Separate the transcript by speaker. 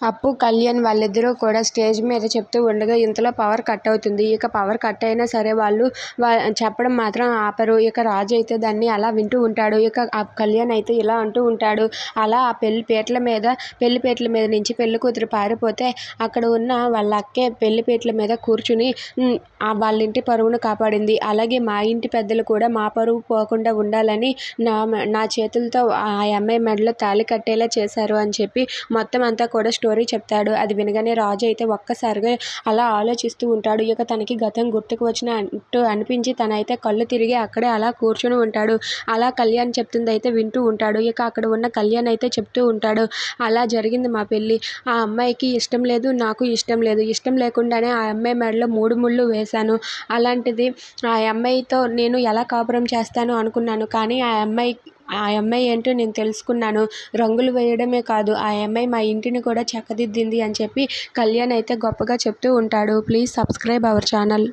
Speaker 1: అప్పు కళ్యాణ్ వాళ్ళిద్దరూ కూడా స్టేజ్ మీద చెప్తూ ఉండగా ఇంతలో పవర్ కట్ అవుతుంది. ఇక పవర్ కట్ అయినా సరే వాళ్ళు చెప్పడం మాత్రం ఆపరు. ఇక రాజు అయితే దాన్ని అలా వింటూ ఉంటాడు. ఇక ఆ కళ్యాణ్ అయితే ఇలా అంటూ ఉంటాడు. అలా ఆ పెళ్ళి పీటల మీద పెళ్ళి పీటల మీద నుంచి పెళ్ళి కూతురు పారిపోతే అక్కడ ఉన్న వాళ్ళ అక్కే పెళ్ళి పీటల మీద కూర్చుని వాళ్ళ ఇంటి పరువును కాపాడింది. అలాగే మా ఇంటి పెద్దలు కూడా మా పరువు పోకుండా ఉండాలని నా నా చేతులతో ఆ అమ్మాయి మెడలో తాళి కట్టేలా చేశారు అని చెప్పి మొత్తం అంతా కూడా స్టోరీ చెప్తాడు. అది వినగానే రాజు అయితే ఒక్కసారిగా అలా ఆలోచిస్తూ ఉంటాడు. ఇక తనకి గతం గుర్తుకు వచ్చినట్టు అనిపించి తనైతే కళ్ళు తిరిగి అక్కడే అలా కూర్చుని ఉంటాడు. అలా కళ్యాణ్ చెప్తుంది అయితే వింటూ ఉంటాడు. ఇక అక్కడ ఉన్న కళ్యాణ్ అయితే చెప్తూ ఉంటాడు. అలా జరిగింది మా పెళ్ళి. ఆ అమ్మాయికి ఇష్టం లేదు నాకు ఇష్టం లేదు. ఇష్టం లేకుండానే ఆ అమ్మాయి మెడలో మూడు ముళ్ళు వేశాను. అలాంటిది ఆ అమ్మాయితో నేను ఎలా కాపురం చేస్తాను అనుకున్నాను. కానీ ఆ అమ్మాయి ఆ అమ్మాయి ఏంటో నేను తెలుసుకున్నాను. రంగులు వేయడమే కాదు ఆ అమ్మాయి మా ఇంటిని కూడా చక్కదిద్దింది అని చెప్పి కళ్యాణ్ అయితే గొప్పగా చెప్తూ ఉంటాడు. Please subscribe our channel.